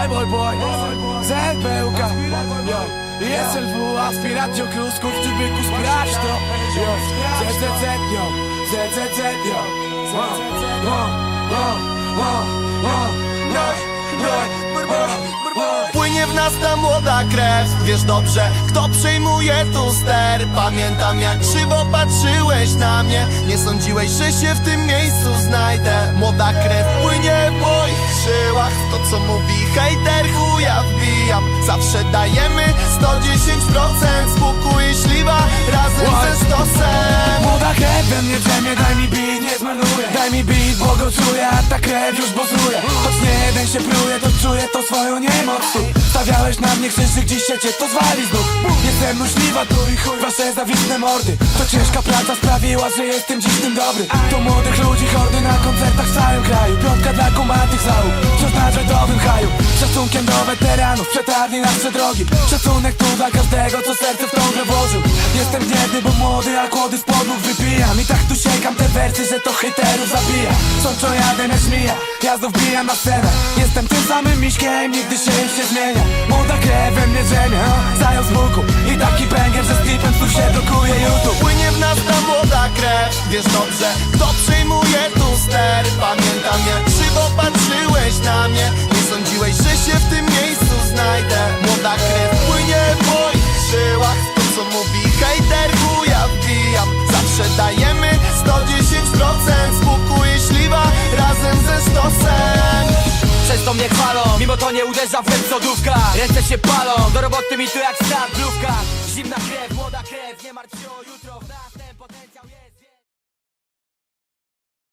Boy, boy, boy, zet bełka SLW, aspirat ją krusków, czy byku sprawdź to. ZZZ ją, ZZZ ją Płynie w nas ta młoda krew Wiesz dobrze, kto przejmuje tu ster? Pamiętam jak krzywo patrzyłeś na mnie. Nie sądziłeś, że się w tym miejscu znajdę. Młoda krew płynie, boy hejter chuja wbijam. Zawsze dajemy 110% Spokój i śliwa razem Oj. ze stosem. Młoda krew we mnie drzemie, daj mi beat, nie zmarnuję. Daj mi beat, bo go czuję, a ta krew już bozuje Choć nie jeden się pruje, to czuję to swoją niemoc. Stawiałeś na mnie krzyżyk, dziś się cię to zwali znów. Jestem myśliwa tu i chuj wasze zawistne mordy. To ciężka praca sprawiła, że jestem dziś tym dobry. To młodych ludzi hordy na koncertach w całym kraju. Piątka dla kumatych załóg, wciąż na rzedowym haju Szacunkiem do weteranów, przetarli nasze drogi. Szacunek tu dla każdego, co serce w tą grę włożył. Jestem gniewny, bo młody, a kłody z podłóg wypijam I tak tu sięgam te wersy, że to hejterów zabija. Sączą jadę jak żmija, ja znów bijam na scenę. Jestem tym samym miśkiem, nigdy się już nie zmienia. Młoda krew we mnie drzemie, a? zajął z łuku. I taki banger, że z tu się blokuje YouTube Płynie w nas ta młoda krew. Wiesz dobrze, kto przejmuje To mnie chwalą, mimo to nie uderza w łeb sodówka Ręce się palą, do roboty mi tu jak stamplówka Zimna krew, młoda krew, nie martw się o jutro w nas